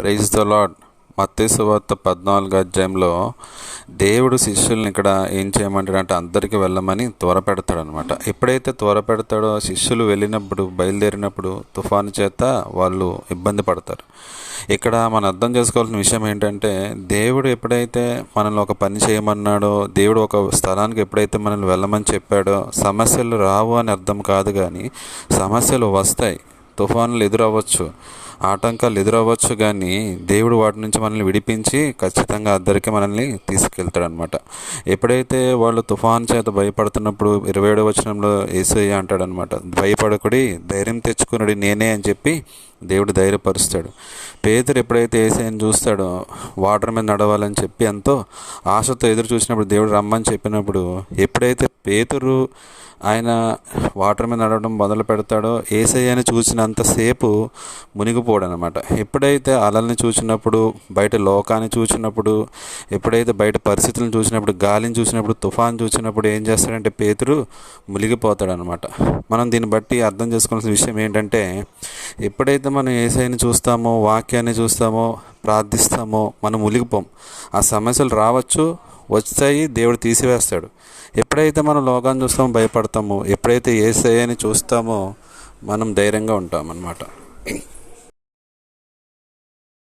Praise the lord మత్తయి పద్నాలుగు అధ్యాయంలో దేవుడు శిష్యుల్ని ఇక్కడ ఏం చేయమంటాడంటే అందరికీ వెళ్ళమని త్వరపెడతాడు అనమాట ఎప్పుడైతే త్వరపెడతాడో శిష్యులు వెళ్ళినప్పుడు బయలుదేరినప్పుడు తుఫాను చేత వాళ్ళు ఇబ్బంది పడతారు. ఇక్కడ మనం అర్థం చేసుకోవాల్సిన విషయం ఏంటంటే దేవుడు ఎప్పుడైతే మనల్ని ఒక పని చేయమన్నాడో దేవుడు ఒక స్థలానికి ఎప్పుడైతే మనల్ని వెళ్ళమని చెప్పాడో సమస్యలు రావు అని అర్థం కాదు కానీ సమస్యలు వస్తాయి. తుఫానులు ఎదురవ్వచ్చు. ఆటంకాలు ఎదురవ్వచ్చు కానీ దేవుడు వాటి నుంచి మనల్ని విడిపించి ఖచ్చితంగా అద్దరికి మనల్ని తీసుకెళ్తాడనమాట ఎప్పుడైతే వాళ్ళు తుఫాన్ చేత భయపడుతున్నప్పుడు ఇరవై ఏడవ వచనంలో ఏసయ్య అంటాడనమాట భయపడకుడి ధైర్యం తెచ్చుకునుడి నేనే అని చెప్పి దేవుడు ధైర్యపరుస్తాడు. పేదరు ఎప్పుడైతే ఏసైని చూస్తాడో వాటర్ మీద నడవాలని చెప్పి ఎంతో ఆశతో ఎదురు చూసినప్పుడు దేవుడు రమ్మని చెప్పినప్పుడు ఎప్పుడైతే పేతురు ఆయన వాటర్ మీద నడవడం మొదలు పెడతాడో ఏసయ్యని చూసినంతసేపు మునిగిపోడు అనమాట ఎప్పుడైతే అలల్ని చూసినప్పుడు బయట లోకాన్ని చూసినప్పుడు ఎప్పుడైతే బయట పరిస్థితులను చూసినప్పుడు గాలిని చూసినప్పుడు తుఫాన్ చూసినప్పుడు ఏం చేస్తాడంటే పేతురు మునిగిపోతాడు అనమాట మనం దీన్ని బట్టి అర్థం చేసుకోవాల్సిన విషయం ఏంటంటే ఎప్పుడైతే మనం ఏసైని చూస్తామో వాక్యాన్ని చూస్తామో ప్రార్థిస్తామో మనం ఉలిగిపోం ఆ సమస్యలు రావచ్చు వచ్చాయి దేవుడు తీసివేస్తాడు. ఎప్పుడైతే మనం లోకాన్ని చూస్తామో భయపడతామో ఎప్పుడైతే ఏసఐని చూస్తామో మనం ధైర్యంగా ఉంటామన్నమాట.